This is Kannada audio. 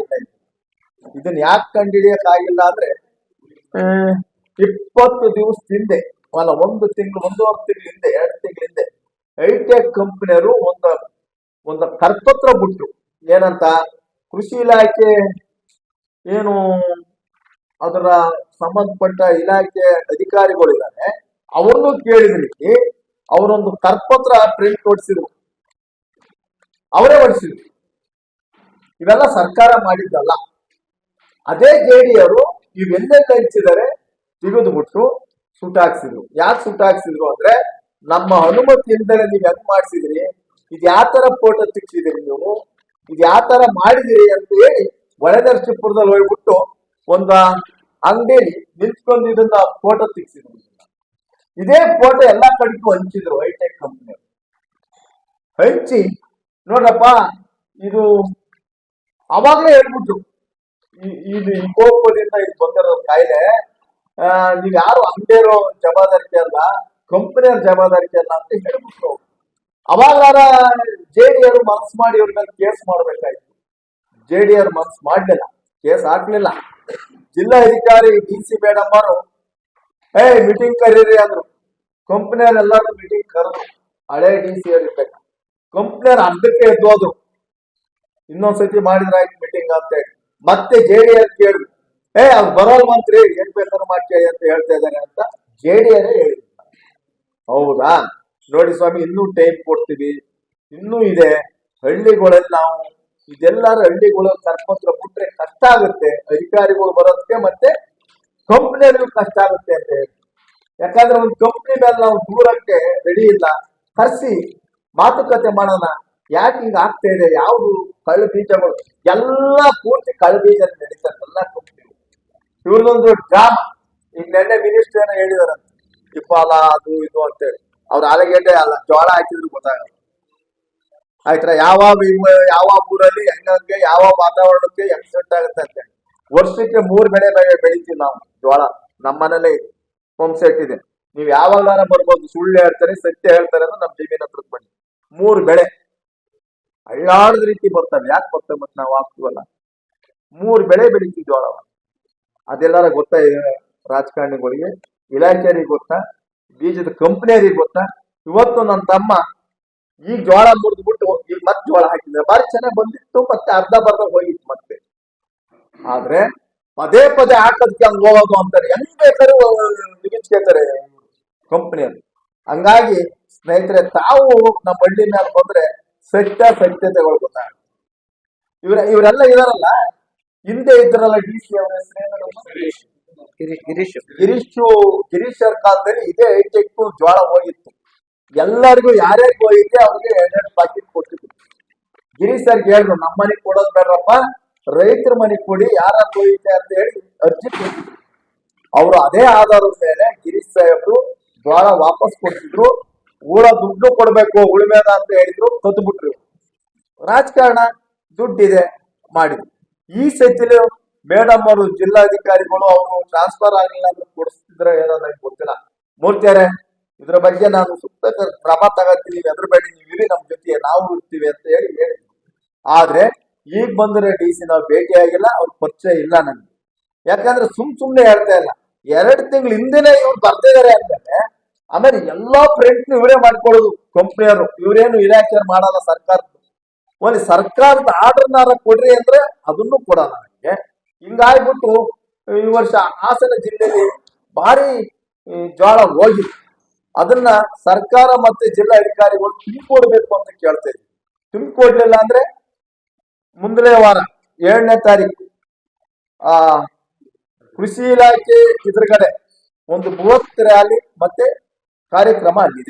ಇದು. ಇದನ್ನ ಯಾಕೆ ಕಂಡು ಆಗಿಲ್ಲ ಅಂದ್ರೆ ಇಪ್ಪತ್ತು ದಿವಸ ಹಿಂದೆ ಅಲ್ಲ ಒಂದು ತಿಂಗಳು ಒಂದೂವರೆ ತಿಂಗಳ ಹಿಂದೆ ಎರಡು ತಿಂಗಳ ಹಿಂದೆ ಐಟೆಕ್ ಕಂಪ್ನಿಯರು ಒಂದು ಒಂದು ಕರ್ತತ್ರ ಬಿಟ್ರು. ಏನಂತ? ಕೃಷಿ ಇಲಾಖೆ ಏನು ಅದರ ಸಂಬಂಧಪಟ್ಟ ಇಲಾಖೆ ಅಧಿಕಾರಿಗಳಿದ್ದಾರೆ ಅವ್ರನ್ನೂ ಕೇಳಿದ್ರಿ ಅವರೊಂದು ಕರ್ಪತ್ರ ಪ್ರಿಂಟ್ ಹೊಡಿಸಿದ್ರು ಅವರೇ ಹೊಡಿಸಿದ್ರು ಇವೆಲ್ಲ ಸರ್ಕಾರ ಮಾಡಿದ್ದಲ್ಲ. ಅದೇ ಜೆಡಿಯವರು ಇವೆಲ್ಲೆಲ್ಲ ಹಂಚಿದರೆ ತೆಗೆದುಬಿಟ್ಟು ಸುಟ್ಟಾಕ್ಸಿದ್ರು ಯಾಕೆ ಸುಟ್ಟಾಕ್ಸಿದ್ರು ಅಂದ್ರೆ ನಮ್ಮ ಅನುಮತಿ ಇಲ್ದರೆ ನೀವು ಹೆಂಗ್ ಮಾಡಿಸಿದ್ರಿ? ಇದು ಯಾವ ತರ ಫೋಟೋ ತೆಗ್ಸಿದಿರಿ ನೀವು? ಇದು ಯಾವ ತರ ಮಾಡಿದಿರಿ ಅಂತ ಹೇಳಿ ಒಳದರ್ಶಿಪುರದಲ್ಲಿ ಹೋಗ್ಬಿಟ್ಟು ಒಂದು ಅಂಗಡಿಯಲ್ಲಿ ನಿಂತ್ಕೊಂಡು ಇದನ್ನ ಫೋಟೋ ತಿಕ್ಸಿದ್ರು ಇದೇ ಫೋಟೋ ಎಲ್ಲಾ ಕಡೆಗೂ ಹಂಚಿದ್ರು ಹೈಟೆಕ್ ಕಂಪ್ನಿ ಹಂಚಿ ನೋಡಪ್ಪ ಇದು ಅವಾಗ್ಲೇ ಹೇಳ್ಬಿಟ್ರು. ಈ- ಇದು ಈ ಕೋಪದಿಂದ ಇದು ಬಂದಿರೋ ಕಾಯಿಲೆ ನೀವು ಯಾರು ಅಂಗಡಿಯರೋ ಜವಾಬ್ದಾರಿಕೆ ಅಲ್ಲ, ಕಂಪನಿಯವ್ರ ಜವಾಬ್ದಾರಿಕೆ ಅಲ್ಲ ಅಂತ ಹೇಳ್ಬಿಟ್ರು. ಅವಾಗಾರ ಜೆ ಡಿ ಅವರು ಮನಸ್ಸು ಮಾಡಿ ಇವ್ರ ಮೇಲೆ ಕೇಸ್ ಮಾಡ್ಬೇಕಾಯ್ತು. ಜೆ ಡಿ ಅವ್ರು ಮನಸ್ಸು ಮಾಡ್ಲಿಲ್ಲ, ಕೇಸ್ ಹಾಕ್ಲಿಲ್ಲ. ಜಿಲ್ಲಾ ಅಧಿಕಾರಿ ಡಿ ಸಿ ಮೇಡಮ್ ಅವರು ಏ ಮೀಟಿಂಗ್ ಕರೀರಿ ಅಂದ್ರು. ಕಂಪನಿಯವ್ರು ಎಲ್ಲಾರು ಮೀಟಿಂಗ್ ಕರೆದ್ರು. ಹಳೆ ಡಿ ಸಿ ಅವ್ರು ಇರ್ಬೇಕು. ಕಂಪ್ನಿಯವ್ರು ಅರ್ಧಕ್ಕೆ ಎದ್ದೋದ್ರು ಇನ್ನೊಂದ್ಸತಿ ಮಾಡಿದ್ರಾಯ್ತು ಮೀಟಿಂಗ್ ಅಂತ ಹೇಳಿ. ಮತ್ತೆ ಜೆ ಡಿ ಎಸ್ ಕೇಳಿ. ಏ ಅವ್ರು ಬರೋಲ್ವಂತ್ರಿ ಏನ್ ಬೇಕಾದ್ರೂ ಮಾಡ್ತೀಯ ಅಂತ ಹೇಳ್ತಾ ಇದ್ದಾರೆ ಅಂತ ಜೆ ಡಿ ಎಸ್ ಹೌದಾ? ನೋಡಿ ಸ್ವಾಮಿ, ಇನ್ನೂ ಟೈಮ್ ಕೊಡ್ತೀವಿ. ಇನ್ನೂ ಇದೆ. ಹಳ್ಳಿಗಳಲ್ಲಿ ನಾವು ಇದೆಲ್ಲರೂ ಹಳ್ಳಿಗಳು ಕರ್ಪತ್ರ ಬಿಟ್ರೆ ಕಷ್ಟ ಆಗುತ್ತೆ. ಅಧಿಕಾರಿಗಳು ಬರೋದಕ್ಕೆ ಮತ್ತೆ ಕಂಪ್ನಿಯಲ್ಲಿ ಕಷ್ಟ ಆಗುತ್ತೆ ಅಂತ ಹೇಳಿ. ಯಾಕಂದ್ರೆ ಒಂದು ಕಂಪ್ನಿ ಮೇಲೆ ನಾವು ದೂರಕ್ಕೆ ರೆಡಿ ಇಲ್ಲ. ಕರ್ಸಿ, ಮಾತುಕತೆ ಮಾಡೋಣ. ಯಾಕೆ ಹಿಂಗ ಆಗ್ತಾ ಇದೆ? ಯಾವುದು ಕಳ್ಳ ಬೀಜಗಳು ಎಲ್ಲ ಪೂರ್ತಿ ಕಳ್ಳ ಬೀಜ ನಡೀತಾರೆ ಎಲ್ಲ ಕಂಪ್ನಿ ಇವ್ರದೊಂದು ಡ್ರಾಮಾ ಈಗ ನೆನ್ನೆ ಮಿನಿಸ್ಟರ್ ಏನೋ ಹೇಳಿದಾರಂತೆ ಇಪ್ಪಾಲ, ಅದು ಇದು ಅಂತೇಳಿ. ಅವ್ರ ಆಲೂಗೆಡ್ಡೆ ಅಲ್ಲ ಜೋಳ ಹಾಕಿದ್ರು ಗೊತ್ತಾಗಲ್ಲ. ಆಯ್ತಾ ಯಾವ ಯಾವ ಊರಲ್ಲಿ, ಹೆಂಗಂಗೆ ಯಾವ ವಾತಾವರಣಕ್ಕೆ ಹೆಂಗ್ ಆಗುತ್ತೆ ಅಂತ ಹೇಳಿ ವರ್ಷಕ್ಕೆ ಮೂರ್ ಬೆಳೆ ಬೆಳಿತೀವಿ ನಾವು ಜೋಳ ನಮ್ಮ ಮನೇಲೆ ಇದೆ ಪಂಪ್ ಸೆಟ್ ಇದೆ. ನೀವು ಯಾವಾಗಾರ ಬರ್ಬೋದು, ಸುಳ್ಳು ಹೇಳ್ತಾರೆ, ಸತ್ಯ ಹೇಳ್ತಾರೆ ಅಂದ್ರೆ ನಮ್ಮ ಜಮೀನ್ ಹತ್ರಕ್ಕೆ ಬನ್ನಿ. ಮೂರ್ ಬೆಳೆ. ಅಳ್ಳಾಡದ ರೀತಿ ಬರ್ತವೆ. ಯಾಕೆ ಬರ್ತವೆ ಮತ್ತೆ ನಾವು ಹಾಕ್ತೀವಲ್ಲ ಮೂರು ಬೆಳೆ ಬೆಳಿತೀವಿ ಜೋಳ ಅದೆಲ್ಲಾರ ಗೊತ್ತಾ ರಾಜಕಾರಣಿಗಳಿಗೆ? ಇಲಾಖೆಯರಿಗೆ ಗೊತ್ತಾ? ಬೀಜದ ಕಂಪ್ನಿಯರಿಗೆ ಗೊತ್ತಾ? ಇವತ್ತು ನನ್ನ ತಮ್ಮ ಈಗ ಜೋಳ ಮುರಿದ್ಬಿಟ್ಟು ಈಗ ಮತ್ತೆ ಜೋಳ ಹಾಕಿದ್ರೆ ಬಾರಿ ಚೆನ್ನಾಗಿ ಬಂದಿತ್ತು, ಮತ್ತೆ ಅರ್ಧ ಬರ್ಧ ಹೋಗಿತ್ತು ಮತ್ತೆ. ಆದ್ರೆ ಪದೇ ಪದೇ ಹಾಕೋದಕ್ಕೆ ಹಂಗೆ ಹೋಗೋದು ಅಂತಾರೆ. ಹೆಂಗ್ ಬೇಕಾದ್ರೂ ನಿಗಿಸ್ಕೊತಾರೆ ಕಂಪ್ನಿಯಲ್ಲಿ. ಹಂಗಾಗಿ ಸ್ನೇಹಿತರೆ, ತಾವು ನಮ್ಮ ಹಳ್ಳಿ ಮೇಲೆ ಬಂದ್ರೆ ಸತ್ಯ ಸತ್ಯತೆಗಳು ಗೊತ್ತಾಗುತ್ತೆ ಇವ್ರ ಇವರೆಲ್ಲ ಇದಾರಲ್ಲ? ಹಿಂದೆ ಇದ್ರಲ್ಲ ಡಿ ಸಿ ಅವರ ಹೆಸರೇನು ಗಿರೀಶ್. ಗಿರೀಶ್ ಗಿರೀಶು. ಗಿರೀಶ್ ಅವ್ರ ಕಾಲದಲ್ಲಿ ಇದೇ ಹೈಟೆಕ್ ಜ್ವಾಳ ಹೋಗಿತ್ತು. ಎಲ್ಲರಿಗೂ ಯಾರ್ಯಾರಿಗೂ ಹೋಗಿದ್ದೆ ಅವ್ರಿಗೆ ಎರಡೆರಡು ಪ್ಯಾಕೆಟ್ ಕೊಟ್ಟಿದ್ರು. ಗಿರೀಶ್ ಸರ್ಗೆ ಹೇಳಿದ್ರು ನಮ್ಮ ಮನೆಗೆ ಕೊಡೋದು ಬೇಡ್ರಪ್ಪ ರೈತರ ಮನೆಗೆ ಕೊಡಿ ಯಾರು ಹೋಗಿದ್ದೆ ಅಂತ ಹೇಳಿ ಅರ್ಜಿ ಕೊಟ್ಟಿದ್ರು. ಅವರು ಅದೇ ಆಧಾರದ ಮೇಲೆ ಗಿರೀಶ್ ಸಾಹೇಬ್ರು ಜ್ವಾಳ ವಾಪಸ್ ಕೊಡ್ತಿದ್ರು ಊರ ದುಡ್ಡು ಕೊಡ್ಬೇಕು ಉಳಿಮೇದ ಅಂತ ಹೇಳಿದ್ರು ಕತ್ಬಿಟ್ರು ರಾಜಕಾರಣ ದುಡ್ಡಿದೆ ಮಾಡಿದ್ರು ಈ ಸತಿಲಿ ಮೇಡಮ್ ಅವರು ಜಿಲ್ಲಾಧಿಕಾರಿಗಳು ಅವರು ಟ್ರಾನ್ಸ್ಫರ್ ಆಗಿಲ್ಲ ಅಂತ ಕೊಡಿಸ್ತಿದ್ರೆ ಏನೋ ನನಗೆ ಗೊತ್ತಿಲ್ಲ. ಮೂರ್ತಿಯರೇ, ಇದ್ರ ಬಗ್ಗೆ ನಾನು ಸೂಕ್ತ ಕ್ರಮ ತಗೋತೀನಿ ಹೆದರ್ಬೇಡಿ ನೀವು ಇರಿ ನಮ್ಮ ಜೊತೆ, ನಾವು ಇರ್ತೀವಿ ಅಂತ ಹೇಳಿ ಹೇಳಿದ್ರು. ಆದ್ರೆ ಈಗ ಬಂದ್ರೆ ಡಿ ಸಿ ನಾವು ಭೇಟಿ ಆಗಿಲ್ಲ, ಅವ್ರ ಪರಿಚಯ ಇಲ್ಲ ನನಗೆ ಯಾಕಂದ್ರೆ ಸುಮ್ ಸುಮ್ನೆ ಹೇಳ್ತಾ ಇಲ್ಲ. ಎರಡು ತಿಂಗಳ ಹಿಂದೆನೆ ಇವ್ರು ಬರ್ತಿದ್ದಾರೆ ಅಂದ್ಮೇಲೆ ಆಮೇಲೆ ಎಲ್ಲಾ ಪ್ರಿಂಟ್ ಇವರೇ ಮಾಡ್ಕೊಳ್ಳೋದು ಕಂಪ್ನಿಯವರು. ಇವರೇನು ಇಲಾಖೆಯವ್ರು ಮಾಡಲ್ಲ ಸರ್ಕಾರದ ಒಂದು ಸರ್ಕಾರದ ಆರ್ಡರ್ನಾರ ಕೊಡ್ರಿ ಅಂದ್ರೆ ಅದನ್ನು ಕೊಡಲ್ಲ ನನಗೆ ಹಿಂಗಾಗ್ಬಿಟ್ಟು ಈ ವರ್ಷ ಹಾಸನ ಜಿಲ್ಲೆಯಲ್ಲಿ ಭಾರಿ ಜೋಳ ಹೋಗಿತ್ತು ಅದನ್ನ ಸರ್ಕಾರ ಮತ್ತೆ ಜಿಲ್ಲಾ ಅಧಿಕಾರಿಗಳು ತುಂಬಿಕೊಡ್ಬೇಕು ಅಂತ ಕೇಳ್ತಾ ಇದ್ವಿ. ತುಂಬಿಕೊಡ್ಲಿಲ್ಲ ಅಂದ್ರೆ ಮುಂದಲೇ ವಾರ, ಏಳನೇ ತಾರೀಕು, ಆ, ಕೃಷಿ ಇಲಾಖೆ ಎದುರುಗಡೆ ಒಂದು ಬೃಹತ್ ರ್ಯಾಲಿ ಮತ್ತೆ कार्यक्रम आगे